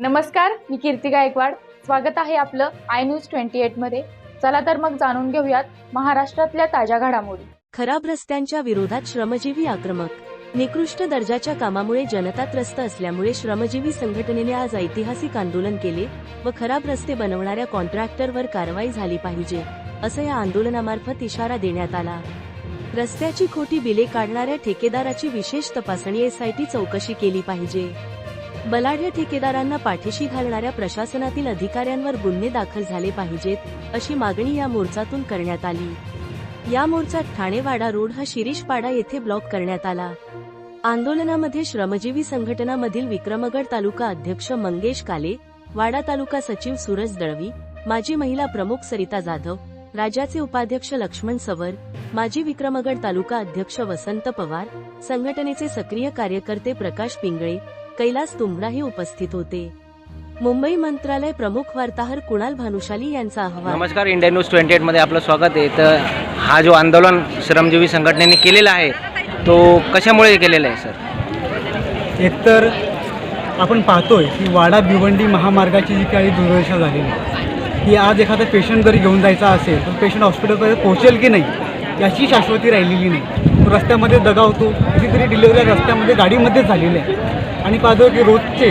नमस्कार मी कीर्ती गायकवाड. स्वागत आहे आपलं आय न्यूज ट्वेंटी मध्ये. चला तर मग जाणून घेऊयात महाराष्ट्रातल्या ताज्या घडामोडी. खराब रस्त्यांच्या विरोधात श्रमजीवी आक्रमक. निकृष्ट दर्जाच्या कामामुळे जनता त्रस्त असल्यामुळे श्रमजीवी संघटनेने आज ऐतिहासिक आंदोलन केले व खराब रस्ते बनवणाऱ्या कॉन्ट्रॅक्टरवर कारवाई झाली पाहिजे असं या आंदोलनामार्फत इशारा देण्यात आला. रस्त्याची खोटी बिले काढणाऱ्या ठेकेदाराची विशेष तपासणी एसआयटी चौकशी केली पाहिजे. बलाढ्य ठेकेदारांना पाठीशी घालणाऱ्या प्रशासनातील अधिकाऱ्यांवर गुन्हे दाखल झाले पाहिजेत अशी मागणी या मोर्चातून करण्यात आली. या मोर्चात ठाणेवाडा रोड हा शिरीषपाडा येथे ब्लॉक करण्यात आला. आंदोलनामध्ये श्रमजीवी संघटनामधील विक्रमगड तालुका अध्यक्ष मंगेश काले वाडा तालुका सचिव सूरज दळवी माजी महिला प्रमुख सरिता जाधव राज्याचे उपाध्यक्ष लक्ष्मण सवर माजी विक्रमगड तालुका अध्यक्ष वसंत पवार संघटनेचे सक्रिय कार्यकर्ते प्रकाश पिंगळे कैलास तुंबडाही उपस्थित होते. मुंबई मंत्रालय प्रमुख वार्ताहर कुणाल भानुशाली यांचा अहवाल. नमस्कार इंडिया न्यूज ट्वेंटी एटमध्ये आपलं स्वागत आहे. तर हा जो आंदोलन श्रमजीवी संघटनेने केलेला आहे तो कशामुळे केलेला आहे सर? एकतर आपण पाहतोय की वाडा भिवंडी महामार्गाची जी काही दुर्दशा झालेली आहे की आज एखादा पेशंट जरी घेऊन जायचा असेल तर पेशंट हॉस्पिटलपर्यंत पोहोचेल की नाही याची शाश्वती राहिलेली नाही. तो रस्त्यामध्ये दगा होतो कितीतरी डिलिव्हरी रस्त्यामध्ये गाडीमध्येच झालेल्या आहे. आणि पाहतो की रोजचे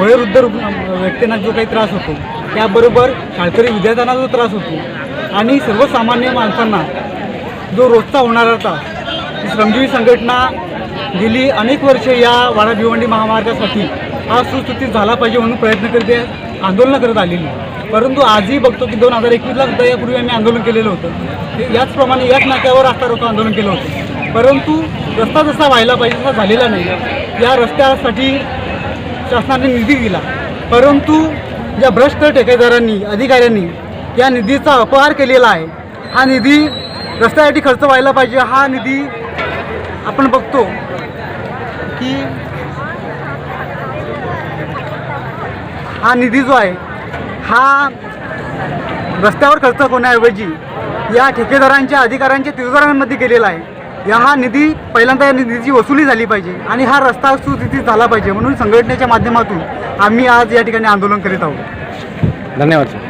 वयोवृद्ध रुग्ण व्यक्तींना जो काही त्रास होतो त्याबरोबर शाळकरी विद्यार्थ्यांना जो त्रास होतो आणि सर्वसामान्य माणसांना जो रोजचा होणारा त्रास श्रमजीवी संघटना गेली अनेक वर्षे या वाडा भिवंडी महामार्गासाठी हा सुस्थितीत झाला पाहिजे म्हणून प्रयत्न करते आंदोलनं करत आलेली. परंतु आजही बघतो की दोन हजार एकवीसला सुद्धा यापूर्वी आम्ही आंदोलन केलेलं होतं. याचप्रमाणे याच नाक्यावर रस्ता रोको आंदोलन केलं होतं. परंतु रस्ता जसा व्हायला पाहिजे तसा झालेला नाही. या रस्त्यासाठी शासनाने निधी दिला. परंतु ज्या भ्रष्ट ठेकेदारांनी अधिकाऱ्यांनी या निधीचा अपहार केलेला आहे हा निधी रस्त्यासाठी खर्च व्हायला पाहिजे. हा निधी आपण बघतो की हा निधी जो आहे हा रस्त्यावर खर्च होण्याऐवजी या ठेकेदारांच्या अधिकाऱ्यांच्या तिजोऱ्यांमध्ये गेलेला आहे. या हा निधी पहिल्यांदा या निधीची वसुली झाली पाहिजे आणि हा रस्ता सुस्थितीत झाला पाहिजे म्हणून संघटनेच्या माध्यमातून आम्ही आज या ठिकाणी आंदोलन करीत आहोत. धन्यवाद सर